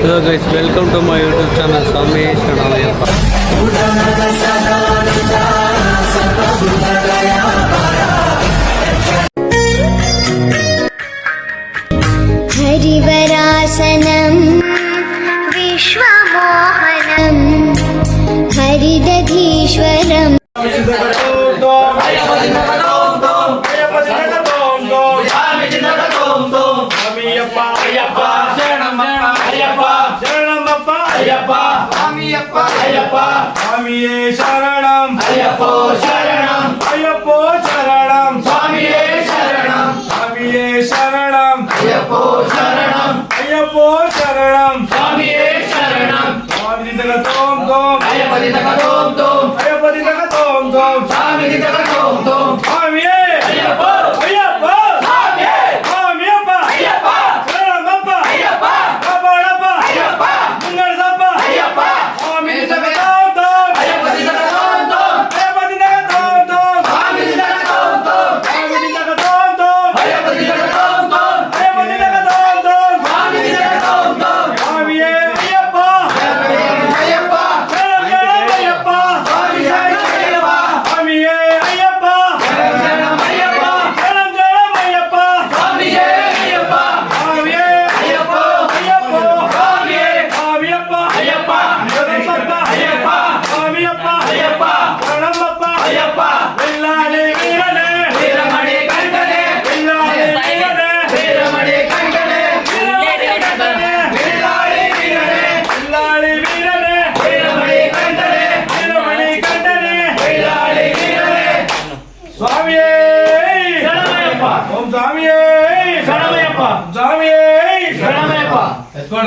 Hello guys, welcome to my YouTube channel, Swami Shanaayapa. Hari Va. Ayyappa ಸ್ವಾಮಿಯೇ ಶರಣಂ ಅಯ್ಯಪ್ಪೋ ಶರಣಂ ಅಯ್ಯಪ್ಪೋ ಶರಣಂ ಸ್ವಾಮಿಯೇ ಶರಣಂ ಸ್ವಾಮಿಯೇ ಶರಣಂ ಅಯ್ಯಪ್ಪೋ ಶರಣಂ ಅಯ್ಯಪ್ಪೋ ಶರಣಂ ಸ್ವಾಮಿಯೇ ಶರಣಂ ಸ್ವಾಮಿ ದಿನಗ ತೋಂ ತೋಂ ಅಯ್ಯಪ್ಪ ದಿನಗ ತೋಂ ತೋಂ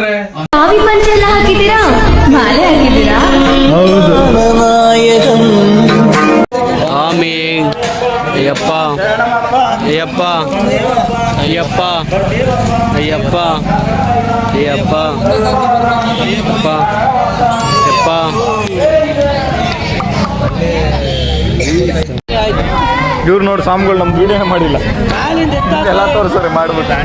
ಎತ್ಕೊಳ್ರೆ ಕಾವಿ ಪಂಚೆಲ್ಲ ಹಾಕಿದ್ದೀರಾ? ಮಾಲೆ ಹಾಕಿದ್ದೀರಾ? ಅಯ್ಯಪ್ಪ ಅಯ್ಯಪ್ಪ ಅಯ್ಯಪ್ಪ ಅಯ್ಯಪ್ಪ ಅಯ್ಯಪ್ಪ ಅಯ್ಯಪ್ಪ ಅಯ್ಯಪ್ಪ. ಇವ್ರು ನೋಡಿ ಸ್ವಾಮಿಗಳು ನಮ್ಮ ವಿಡಿಯೋನೇ ಮಾಡಿಲ್ಲ. ಎಲ್ಲ ತೋರಿಸ್ತಾರೆ ಮಾಡ್ಬಿಟ್ಟು.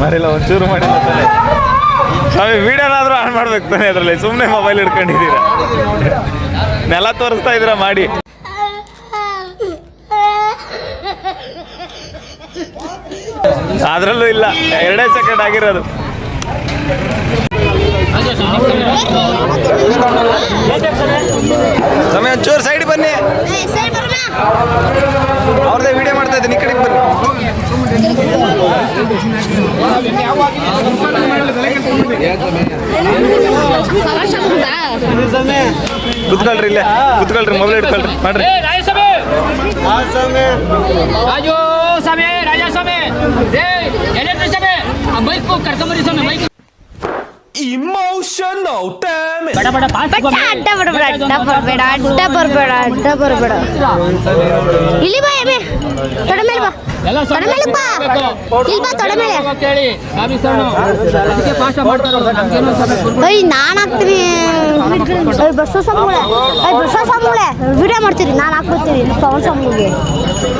ಮಾಡಿಲ್ಲ ಒಂಚೂರು ಮಾಡಿಲ್ಲ ತಾನೆ. ಸ್ವಾಮಿ ವಿಡಿಯೋನಾದ್ರೂ ಆನ್ ಮಾಡ್ಬೇಕು ತಾನೆ ಅದರಲ್ಲಿ. ಸುಮ್ಮನೆ ಮೊಬೈಲ್ ಇಟ್ಕೊಂಡಿದ್ದೀರ ನೆಲ ತೋರಿಸ್ತಾ ಇದ್ದೀರಾ ಮಾಡಿ. ಅದ್ರಲ್ಲೂ ಇಲ್ಲ. ಎರಡೇ ಸೆಕೆಂಡ್ ಆಗಿರೋದು. ಸಮಯ ಒಂಚೂರು ಸೈಡ್ ಬನ್ನಿ. ಅವ್ರದ್ದೇ ವಿಡಿಯೋ ಮಾಡ್ತಾ ಇದ್ದೀನಿ ಈ ಕಡೆಗೆ ಬನ್ನಿ. ಕುತ್ಕೊಳ್ರಿ ಇಲ್ಲೇ ಕುತ್ಕೊಳ್ರಿ ಮೊಬೈಲ್ ಇಟ್ಕೊಳ್ರಿ ಮಾಡ್ರಿ ರಾಜು ಸ್ವಾಮಿ ರಾಜ ಸ್ವಾಮಿ ಏ ಎಲೆಕ್ಟ್ರಿಕ್ ಸ್ವಾಮಿ ಆ ಬೈಕ್ ಕರ್ಕೊಂಬರಿ ಸ್ವಾಮಿ ಬೈಕ್ ಬಡ ಬಡ ಪಾಸ್ ಅಡ್ಡ ಬರಬೇಡ ಅಡ್ಡ ಬರಬೇಡ ಅಡ್ಡ ಬರಬೇಡ ಅಡ್ಡ ಬರಬೇಡ ಇಲ್ಲಿ ಬಾ ಎಮ್ಮೆ ತೊಡೆ ಮೇಲೆ ಬಾ. ಎಲ್ಲ ತೊಡೆ ಮೇಲೆ ಬಾ. ಇಲ್ಲಿ ಬಾ ತೊಡೆ ಮೇಲೆ. ಕೇಳಿ ಸ್ವಾಮಿ ಶರಣು ಅದಕ್ಕೆ ಪಾಸ್ ಮಾಡ್ತಾರೆ ನಮ್ಗೇನು ಕೊಡ್ಬೇಡಿ. ಅಯ್ಯ ನಾನು ಹಾಕ್ತೀನಿ. ಅಯ್ಯ ಬಸ್ಸ ಸಂಬಳ ಅಯ್ಯ ಬಸ್ಸ ಸಂಬಳ ವಿಡಿಯೋ ಮಾಡ್ತೀರಿ ನಾನು ಹಾಕ್ಬಿಡ್ತೀನಿ. ಪವನ್ ಸಂಬಳಿಗೆ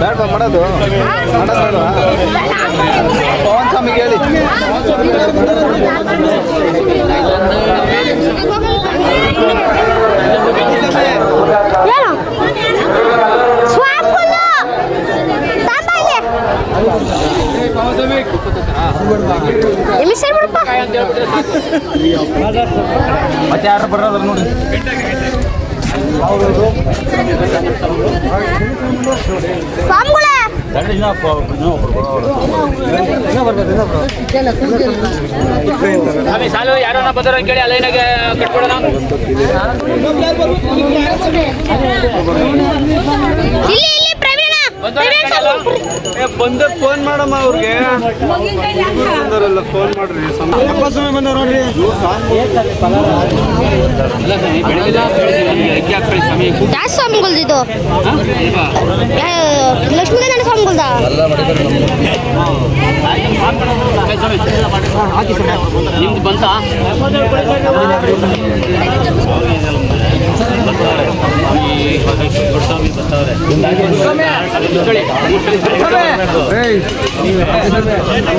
ಬೇಡ ಮಾಡೋದು. ಮಾಡೋದು ಪವನ್ ಸ್ವಾಮಿಗೆ ಹೇಳಿ. ಮತ್ತೆ ಯಾರು ಬರೋದ್ರ ನೋಡಿ. ಸ್ವಾಮಿಗಳೇ ಸ್ವಾಮಿ ಸಾಲು ಯಾರೋ ಬಂದವ್ರ ಕೇಳಿ ಅಲ್ಲೈನಾಗ ಕಟ್ಕೊಡೋಣ ಬಂದ ಫೋನ್ ಮಾಡಮ್ಮ ಅವ್ರಿಗೆ. ಬಂದವರೆಲ್ಲ ಫೋನ್ ಮಾಡ್ರಿ ಸಮಯ ಸ್ವಾಮಿ ಬಂದವ್ರು ನೋಡ್ರಿ ಯಾವ ಸ್ವಾಮಿಗಳ್ದಿದು ಲಕ್ಷ್ಮೀನಾರಾಯಣ ಸ್ವಾಮಿಗಳ್ದ ನಿಮ್ದು ಬಂತಾ?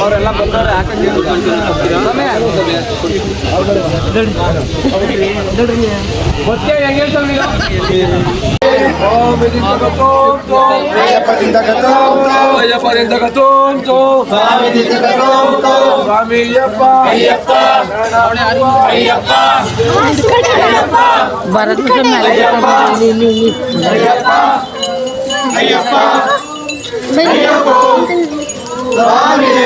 ಅವರೆಲ್ಲ ಬಂದವ್ರೆ ஐயப்பா. ஐயப்பா. சுவாமியே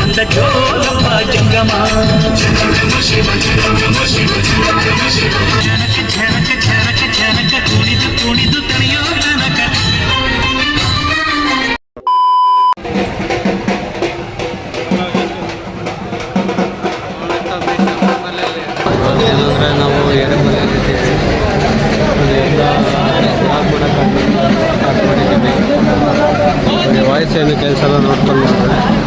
ಇಡ್ಮಿಡಿ ಕೊಟ್ಟಿರ್ತಕ್ಕಂಥ ಕಾಯಿ ಮೇಲೆ ಏನಂದ್ರೆ ನಾವು ಎರೆಮನೆಯಲ್ಲಿದ್ದೀವಿ ಅಲ್ಲಿಂದ ಬ್ಲಾಗ್ ಮಾಡೋಕ್ಕಾಗಲ್ಲ ಸ್ಟಾರ್ಟ್ ಮಾಡಿದ್ದೀವಿ ವಾಯ್ಸ್ ಏನು ಕೆಲಸ ಎಲ್ಲ ನೋಡ್ಕೊಂಡು ಬಂದರೆ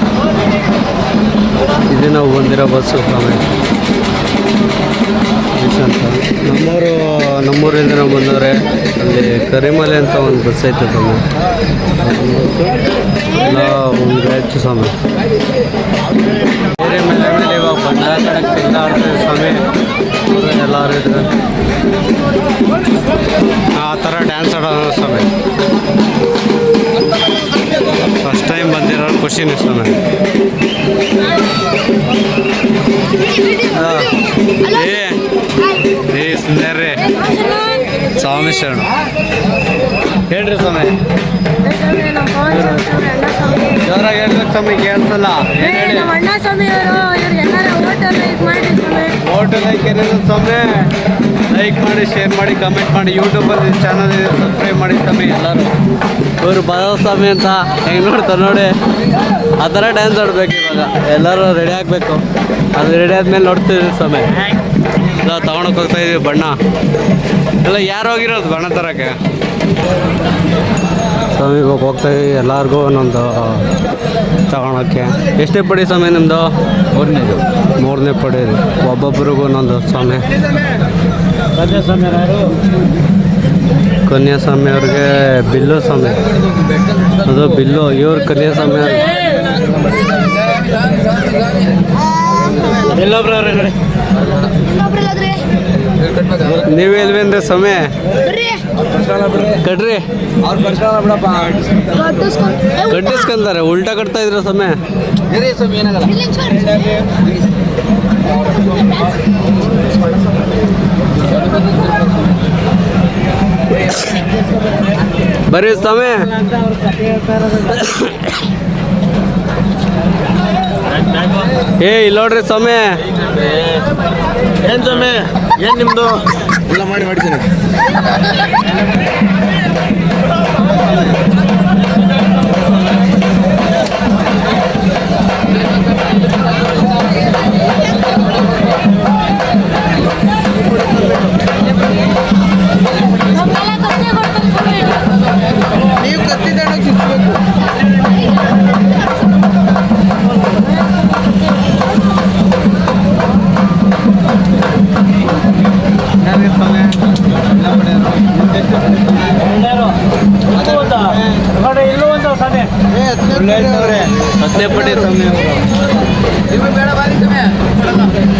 ಇದು ನಾವು ಬಂದಿರೋ ಬಸ್ಸು ಸ್ವಾಮಿ. ಅಂತ ನಮ್ಮೂರು, ನಮ್ಮೂರಿಂದ ನಾವು ಬಂದವ್ರೆ. ಅಲ್ಲಿ ಕರಿಮಲೆ ಅಂತ ಒಂದು ಬಸ್ ಐತೆ ಸ್ವಾಮಿ. ಎಲ್ಲ ಒಂದು ಆಯ್ತು ಸ್ವಾಮಿ. ಕರಿಮಲೆ ಮೇಲೆ ಇವಾಗ ಕಡಕ್ಕೆ ಎಲ್ಲ ಸ್ವಾಮಿ. ಎಲ್ಲರೂ ಇದ್ರೆ. ಆ ಥರ ಡ್ಯಾನ್ಸ್ ಆಡೋಣ ಸ್ವಾಮಿ. ಫಸ್ಟ್ ಟೈಮ್ ಬಂದಿರೋ ಖುಷಿನೇ ಸ್ವಾಮಿ. ಏ. ಸುಂದರ ರೀ ಸ್ವಾಮಿ ಶರಣ. ಹೇಳ್ರಿ ಸ್ವಾಮಿ. ಜೋರಾಗಿ ಹೇಳ್ಬೇಕು ಸ್ವಾಮಿ ಕೇಳಿಸಲ್ಲ. ಏನು ಹೇಳಿ? ಹೋಟೆಲ್ ಸ್ವಾಮಿ ಲೈಕ್ ಏನಿದೆ ಸೊಮ್ಮೆ ಲೈಕ್ ಮಾಡಿ ಶೇರ್ ಮಾಡಿ ಕಮೆಂಟ್ ಮಾಡಿ. ಯೂಟ್ಯೂಬಲ್ಲಿ ಚಾನಲ್ ಇದೆ ಸಬ್ಸ್ಕ್ರೈಬ್ ಮಾಡಿ ಸ್ವಾಮಿ ಎಲ್ಲರೂ. ಇವರು ಬರೋ ಸ್ವಾಮಿ ಅಂತ ಹೆಂಗೆ ನೋಡ್ತಾರೆ ನೋಡಿ. ಆ ಥರ ಡ್ಯಾನ್ಸ್ ಆಡಬೇಕು ಇವಾಗ. ಎಲ್ಲರೂ ರೆಡಿ ಆಗಬೇಕು. ಅದು ರೆಡಿ ಆದಮೇಲೆ ನೋಡ್ತಿದ್ವಿ ಸ್ವಾಮಿ. ಎಲ್ಲ ತೊಗೊಳಕ್ಕೆ ಹೋಗ್ತಾ ಇದೀವಿ ಬಣ್ಣ. ಎಲ್ಲ ಯಾರು ಹೋಗಿರೋದು ಬಣ್ಣ ತರಕ್ಕೆ? ಸ್ವಾಮಿ ಇವಾಗ ಹೋಗ್ತಾ ಇದೀವಿ. ಎಲ್ಲರಿಗೂ ಒಂದೊಂದು ತಗೊಳಕ್ಕೆ. ಎಷ್ಟೇ ಪಡಿ ಸ್ವಾಮಿ ನಿಮ್ಮದು ಮೂರನೇದು. ಮೂರನೇ ಪಡಿ ಒಬ್ಬೊಬ್ಬರಿಗೂ ಒಂದೊಂದು ಸ್ವಾಮಿ. ಕನ್ಯಾಸ್ವಾಮಿ ಅವ್ರಿಗೆ ಬಿಲ್ಲು ಸಮಯ ಅದು ಬಿಲ್ಲು ಇವ್ರ ಕನ್ಯಾಸ್ವಾಮಿ ಅವ್ರಿಗೆ ನೀವು ಎಲ್ವೇನ್ರಿ ಸ್ವಾಮಿ? ಕಟ್ರಿ. ಕಟ್ಟಿಸ್ಕೊಂತಾರೆ ಉಲ್ಟಾ ಕಟ್ತಾ ಇದ್ರ ಸಮಯ ಬರ್ರಿ ಸಮಯ ಏ ಇಲ್ಲ ನೋಡ್ರಿ ಸಮಯ ಏನು ಸ್ವಾಮಿ? ಏನು ನಿಮ್ಮದು ಎಲ್ಲ ಮಾಡಿ ಮಾಡ್ತೀನಿ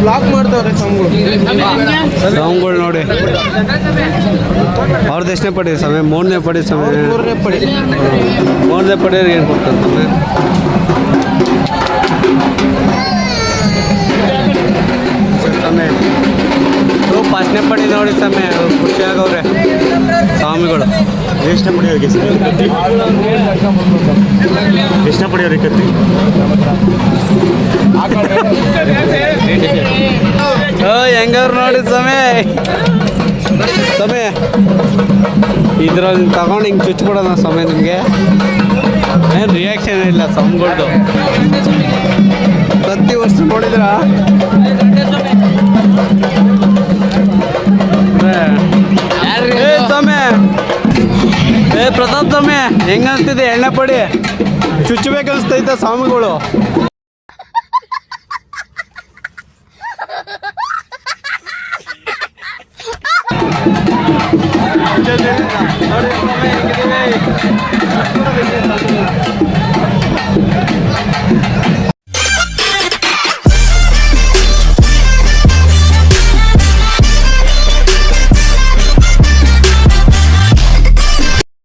ಬ್ಲಾಕ್ ಮಾಡ್ತಾವ್ರೆ ಸಾಂಗ್ಗಳು. ನೋಡಿ. ಅವ್ರದ್ದು ಎಷ್ಟನೇ ಪಡಿ ಸಮಯ ಮೂರನೇ ಪಡಿ ಸಮಯ ಮೂರನೇ ಪಡಿ. ಮೂರನೇ ಪಡೆಯೋರಿಗೆ ಏನು ಕೊಡ್ತಾರೆ? ಸಮಯ ಸಮಯ ಪಾಚನೆ ಪಡಿ ನೋಡಿ ಸಮಯ ಖುಷಿಯಾಗೋ ಖುಷಿಯಾಗವ್ರೆ ಎಷ್ಟು ಪಡೆಯೋರಿಗೆ ಸರ್. ಎಷ್ಟು ಪಡೆಯೋರಿಗೆ ಕತ್ತಿ ಹೆಂಗವ್ರು ನೋಡಿ ಸಮಯ ಸಮಯ ಇದ್ರಲ್ಲಿ ತಗೊಂಡು ಹಿಂಗೆ ಚುಚ್ಬಿಡೋಣ ಸಮಯ ನಿಮಗೆ. ಏನು ರಿಯಾಕ್ಷನ್ ಇಲ್ಲ ಸ್ವಾಮಿಗಳ್ದು. ಪ್ರತಿ ವರ್ಷ ನೋಡಿದ್ರ? ಪ್ರತಾಪ್ ಸ್ವಾಮಿ ಹೆಂಗನ್ಸ್ತಿದೆ? ಎಣ್ಣೆ ಪಡಿ. ಚುಚ್ಚಬೇಕನ್ಸ್ತೈತ ಸ್ವಾಮಿಗಳು.